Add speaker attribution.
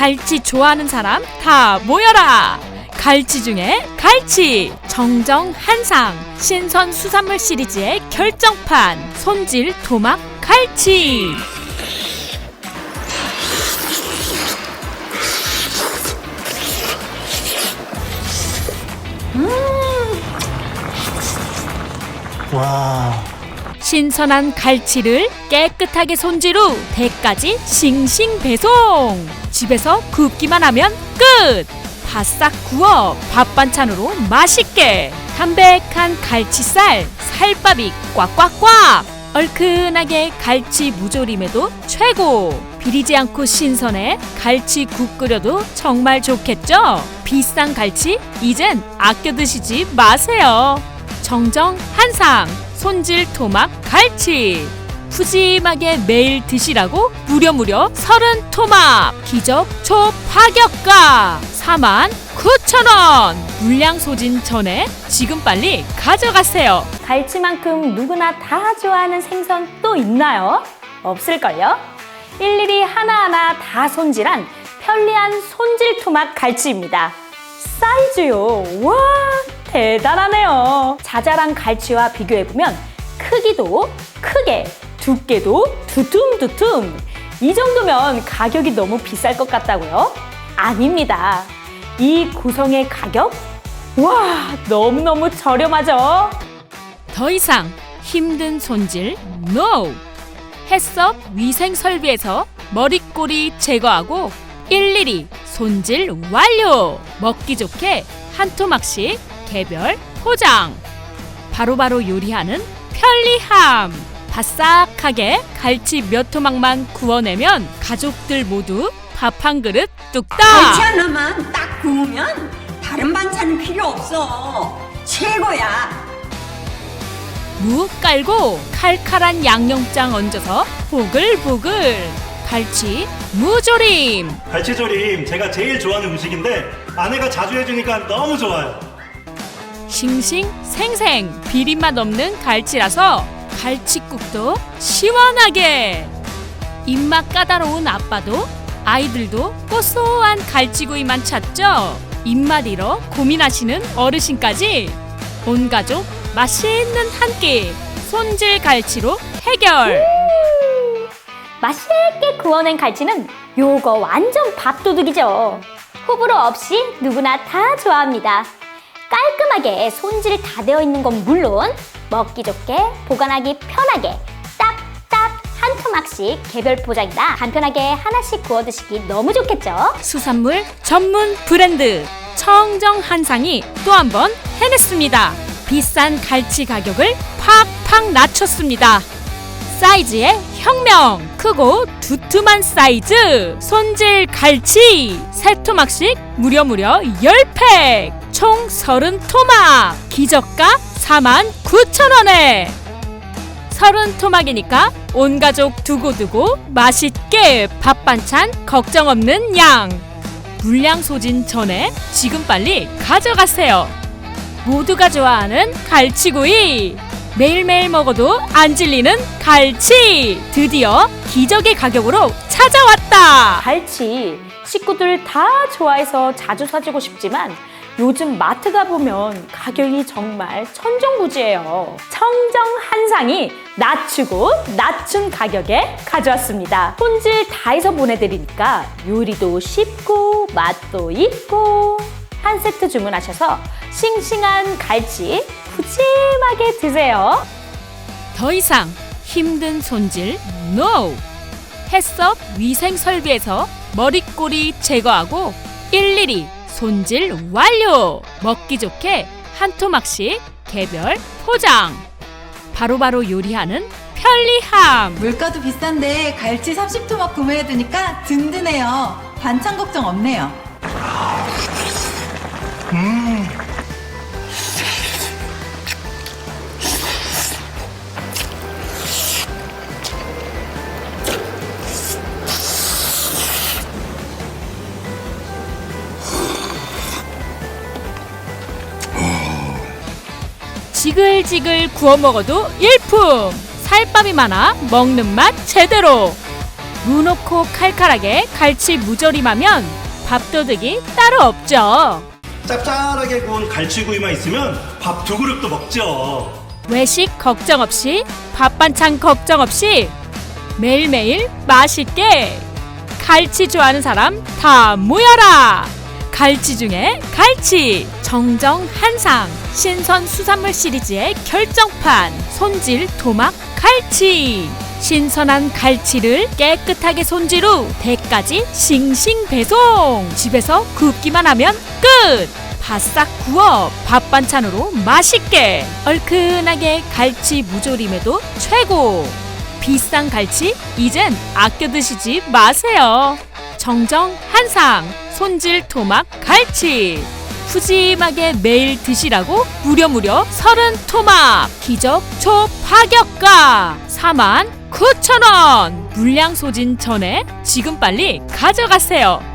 Speaker 1: 갈치 좋아하는 사람 다 모여라! 갈치 중에 갈치! 정정 한상! 신선 수산물 시리즈의 결정판! 손질 토막 갈치!
Speaker 2: 와,
Speaker 1: 신선한 갈치를 깨끗하게 손질 후 대까지 싱싱 배송! 집에서 굽기만 하면 끝! 바싹 구워 밥 반찬으로 맛있게! 담백한 갈치살, 살밥이 꽉꽉꽉! 얼큰하게 갈치 무조림에도 최고! 비리지 않고 신선해 갈치 국 끓여도 정말 좋겠죠? 비싼 갈치 이젠 아껴 드시지 마세요. 정정 한상 손질 토막 갈치 푸짐하게 매일 드시라고 무려 무려 서른 토막 기적 초파격가 4만 9천원 물량 소진 전에 지금 빨리 가져가세요
Speaker 3: 갈치만큼 누구나 다 좋아하는 생선 또 있나요? 없을걸요? 일일이 하나하나 다 손질한 편리한 손질 토막 갈치입니다. 사이즈요. 와, 대단하네요. 자잘한 갈치와 비교해보면 크기도 크게, 두께도 두툼두툼. 이 정도면 가격이 너무 비쌀 것 같다고요? 아닙니다. 이 구성의 가격? 와, 너무너무 저렴하죠?
Speaker 1: 더 이상 힘든 손질 NO 해썹 위생 설비에서 머리꼬리 제거하고 일일이 손질 완료 먹기 좋게 한 토막씩 개별 포장 바로바로 요리하는 편리함 바싹하게 갈치 몇 토막만 구워내면 가족들 모두 밥 한 그릇 뚝딱
Speaker 4: 갈치 하나만 딱 구우면 다른 반찬은 필요 없어. 최고야.
Speaker 1: 무 깔고 칼칼한 양념장 얹어서 보글보글 갈치 무조림
Speaker 2: 갈치조림 제가 제일 좋아하는 음식인데 아내가 자주 해주니까 너무 좋아요.
Speaker 1: 싱싱 생생 비린맛 없는 갈치라서 갈치국도 시원하게 입맛 까다로운 아빠도 아이들도 고소한 갈치구이만 찾죠 입맛 잃어 고민하시는 어르신까지 온 가족 맛있는 한 끼 손질 갈치로 해결
Speaker 3: 맛있게 구워낸 갈치는 요거 완전 밥도둑이죠. 호불호 없이 누구나 다 좋아합니다. 깔끔하게 손질 다 되어 있는 건 물론 먹기 좋게 보관하기 편하게 딱딱 한 토막씩 개별 포장이라 간편하게 하나씩 구워 드시기 너무 좋겠죠?
Speaker 1: 수산물 전문 브랜드 청정 한상이 또 한 번 해냈습니다. 비싼 갈치 가격을 팍팍 낮췄습니다. 사이즈의 혁명! 크고 두툼한 사이즈! 손질 갈치! 세 토막씩 무려 무려 10팩! 총 30토막! 기저가 49,000원에! 30토막이니까 온 가족 두고두고 맛있게 밥 반찬 걱정 없는 양! 물량 소진 전에 지금 빨리 가져가세요. 모두가 좋아하는 갈치구이. 매일매일 먹어도 안 질리는 갈치. 드디어 기적의 가격으로 찾아왔다.
Speaker 3: 갈치 식구들 다 좋아해서 자주 사주고 싶지만 요즘 마트 가보면 가격이 정말 천정부지예요. 청정 한상이 낮추고 낮춘 가격에 가져왔습니다. 손질 다 해서 보내드리니까 요리도 쉽고 맛도 있고 한 세트 주문하셔서 싱싱한 갈치 푸짐하게 드세요.
Speaker 1: 더 이상 힘든 손질 NO! 해썹 위생 설비에서 머리꼬리 제거하고 일일이 손질 완료! 먹기 좋게 한 토막씩 개별 포장! 바로 바로 요리하는 편리함!
Speaker 5: 물가도 비싼데 갈치 30토막 구매해두니까 든든해요. 반찬 걱정 없네요.
Speaker 1: 지글지글 구워 먹어도 일품! 살밥이 많아 먹는 맛 제대로! 무놓고 칼칼하게 갈치 무조림하면 밥도둑이 따로 없죠.
Speaker 2: 짭짤하게 구운 갈치구이만 있으면 밥 두 그릇도 먹죠.
Speaker 1: 외식 걱정 없이 밥 반찬 걱정 없이 매일매일 맛있게 갈치 좋아하는 사람 다 모여라 갈치 중에 갈치 정정 한상 신선 수산물 시리즈의 결정판 손질 토막 갈치. 신선한 갈치를 깨끗하게 손질 후 대까지 싱싱 배송. 집에서 굽기만 하면 끝! 바싹 구워 밥 반찬으로 맛있게 얼큰하게 갈치 무조림에도 최고. 비싼 갈치 이젠 아껴 드시지 마세요. 정정 한상 손질 토막 갈치. 푸짐하게 매일 드시라고 무려 무려 서른 토막. 기적 초 파격가. 4만 9천 원. 물량 소진 전에 지금 빨리 가져가세요